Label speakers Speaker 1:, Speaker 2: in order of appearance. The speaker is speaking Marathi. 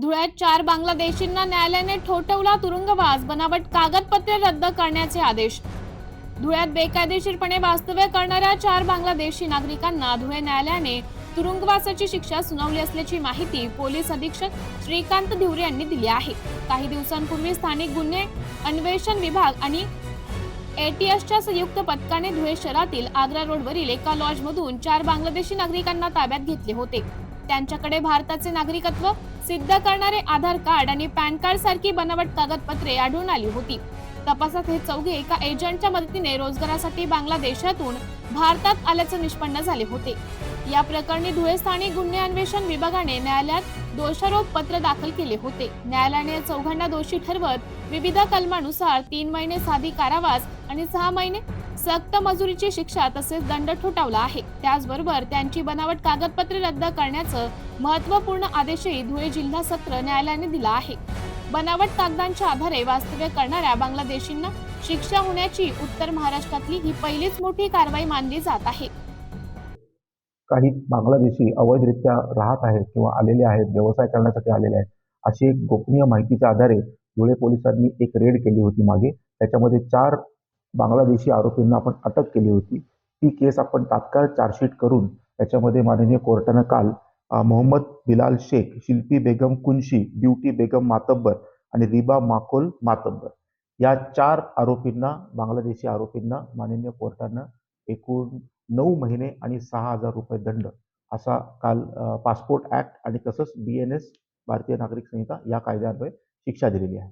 Speaker 1: धुळ्यात चार बांगलादेशींना न्यायालयाने ठोठवला तुरुंगवास बनावट कागदपत्रे रद्द करण्याचे आदेश. धुळ्यात बेकायदेशीरपणे वास्तव्य करणाऱ्या चार बांगलादेशी नागरिकांना धुळे न्यायालयाने तुरुंगवासाची शिक्षा सुनावली असल्याची माहिती पोलीस अधीक्षक श्रीकांत धिवरे यांनी दिली आहे. काही दिवसांपूर्वी स्थानिक गुन्हे अन्वेषण विभाग आणि एटीएसच्या संयुक्त पथकाने धुळे शहरातील आग्रा रोडवरील एका लॉजमधून चार बांगलादेशी नागरिकांना ताब्यात घेतले होते. त्यांच्याकडे भारताचे नागरिकत्व सिद्ध करणारे आधार कार्ड आणि पॅन कार्ड सारखी बनावट कागदपत्रे आढळून आली होती. तपासात हे चौघे एका एजंटच्या मदतीने रोजगारासाठी बांगलादेशातून भारतात आल्याचे निष्पन्न झाले होते. या प्रकरणी धुळे स्थानिक गुन्हे अन्वेषण विभागाने न्यायालयात दोषारोप पत्र दाखल केले होते. न्यायालयाने चौघांना दोषी ठरवत विविध कलमानुसार तीन महिने साधी कारावास आणि सहा महिने सक्त मजुरीची शिक्षा तसेच दंड ठोठावला आहे. त्याचबरोबर त्यांची बनावट कागदपत्रे रद्द करण्याचं महत्त्वपूर्ण आदेशही धुळे जिल्हा सत्र न्यायालयाने दिला आहे. बनावट कागदांच्या आधारे वास्तव्य करणाऱ्या बांगलादेशींना शिक्षा होण्याची उत्तर महाराष्ट्रातली ही पहिलीच मोठी कारवाई मानली जात आहे.
Speaker 2: काही बांगलादेशी अवैधरित्या राहत आहेत किंवा आलेले आहेत व्यवसाय करण्यासाठी आलेले आहेत अशी एक गोपनीय माहितीच्या आधारे धुळे पोलिसांनी एक रेड केली होती मागे. त्याच्यामध्ये चार बांगलादेशी आरोपींना आपण अटक केली होती. ती केस आपण तात्काळ चार्जशीट करून त्याच्यामध्ये माननीय कोर्टानं काल मोहम्मद बिलाल शेख शिल्पी बेगम कुंशी ब्युटी बेगम मातब्बर आणि रिबा माकोल मातब्बर या चार आरोपींना बांगलादेशी आरोपींना माननीय कोर्टानं एकूण नऊ महिने आणि सहा हजार रुपये दंड असा काल पासपोर्ट ॲक्ट आणि तसंच बी एन एस भारतीय नागरिक संहिता या कायद्यान्वये शिक्षा दिलेली आहे.